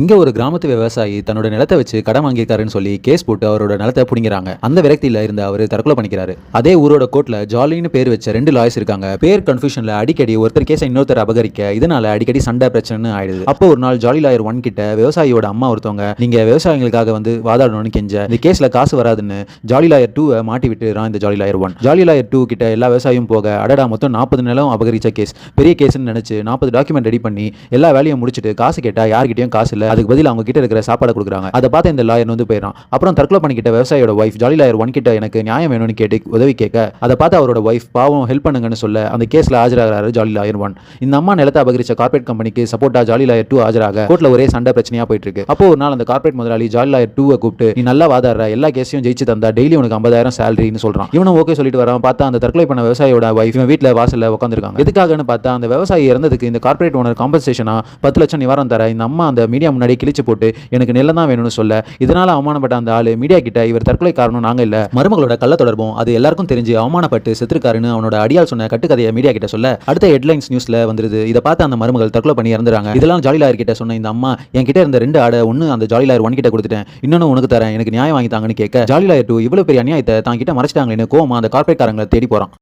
இங்கே ஒரு கிராமத்து விவசாயி தன்னோட நிலத்தை வச்சு கடன் வாங்கியிருக்காருன்னு சொல்லி கேஸ் போட்டு அவரோட நிலத்தை பிடிங்கிறாங்க. அந்த விரக்தியில் இருந்த அவர் தற்கொலை பண்ணிக்கிறாரு. அதே ஊரோட கோர்ட்ல ஜாலின்னு பேர் வச்ச ரெண்டு லாயர்ஸ் இருக்காங்க. பேர் கன்ஃபியூஷன்ல அடிக்கடி ஒருத்தர் கேஸை இன்னொருத்தர் அபகரிக்க இதனால அடிக்கடி சண்டை பிரச்சனை ஆயிடுது. அப்போ ஒரு நாள் ஜாலி லாயர் ஒன் கிட்ட விவசாயியோட அம்மா ஒருத்தவங்க நீங்க விவசாயிகளுக்காக வந்து வாதாடணும்னு கெஞ்ச இந்த கேஸ்ல காசு வராதுன்னு ஜாலி லாயர் டூவை மாட்டி விட்டுறான் இந்த jolly lawyer one jolly lawyer two கிட்ட எல்லா விவசாயியும் போக அடடா மொத்தம் நாற்பது நிலம் அபகரிச்ச கேஸ் பெரிய கேஸ்னு நினைச்சு நாற்பது டாக்குமெண்ட் ரெடி பண்ணி எல்லா வேலையும் முடிச்சுட்டு காசு கேட்டா யார்கிட்டயும் காசு இல்லை. அதுக்கு பதில் அவங்க கிட்ட இருக்கிற சாப்பாடை கொடுக்குறாங்க. அதை பார்த்து இந்த லாயர் வந்து போயிடறான். அப்புறம் தற்கொலை பண்ணிக்கிட்ட விவசாயியோட ஒய்ஃப் ஜாலி லாயர் ஒன் கிட்ட எனக்கு நியாயம் வேணும்னு கேட்டு உதவி கேட்க அதை பார்த்து அவரோட ஒய்ஃப் பாவம் ஹெல்ப் பண்ணுங்கன்னு சொல்ல அந்த கேஸ்ல ஆஜராகிறாரு ஜாலி லாயர் ஒன் இந்த அம்மா நிலத்தை அபகரிச்ச கார்பரேட் கம்பெனிக்கு சப்போர்ட்டா ஜாலி லாயர் டூ ஆஜராக. கோர்ட்ல ஒரே சண்டை பிரச்சனையா போயிட்டு இருக்கு அப்போ ஒரு நாள் அந்த கார்பரேட் முதலாளி ஜாலி லாயர் டூவை கூப்பிட்டு நீ நல்லா வாதாடுற எல்லா கேஸையும் ஜெயிச்சு தந்தா டெய்லி உனக்கு ஐம்பதாயிரம் சேலரின்னு சொல்றான். இவனும் ஓகே சொல்லிட்டு வரான். பார்த்தா அந்த தற்கொலை பண்ண விவசாயியோட ஒய்ஃப் இவன் வீட்டில் வாசல்ல உட்காந்துருக்காங்க எதுக்காகன்னு பார்த்தா அந்த விவசாயி இறந்ததுக்கு இந்த கார்பரேட் ஓனர் காம்பன்சேஷனா பத்து லட்சம் நிவாரணம் தர இந்த அம்மா அந்த மீடியா முன்னாடி கிழிச்சு போட்டு எனக்கு நிலம் தான் வேணும்னு சொல்ல. இதனால அவமானப்பட்ட அந்த ஆளு மீடியா கிட்ட இவர் தற்கொலை காரணம் நாங்க இல்ல. மருமகளோட கள்ள தொடர்பும் அது எல்லாருக்கும் தெரிஞ்சு அவமானப்பட்டு செத்துருக்காருன்னு அவனோட அடியால் சொன்ன கட்டுக்கதையை மீடியா கிட்ட சொல்ல அடுத்த ஹெட்லைன்ஸ் நியூஸ்ல வந்துருது. இதை பார்த்து அந்த மருமகள் தற்கொலை பண்ணி இறந்துறாங்க. இதெல்லாம் ஜாலிலாயர் கிட்ட சொன்ன இந்த அம்மா என்கிட்ட இருந்த ரெண்டு ஆடை ஒன்னு அந்த ஜாலிலாயர் ஒன் கிட்ட கொடுத்துட்டேன். இன்னொன்று உனக்கு தரேன். எனக்கு நியாயம் வாங்கி தாங்கன்னு கேட்க ஜாலிலாயர் டூ இவ்வளவு பெரிய அநியாயத்தை தான் கிட்ட மறைச்சிட்டாங்களேன்னு கோவமா அந்த கார்பரேட் காரங்களை தேடி போறான்.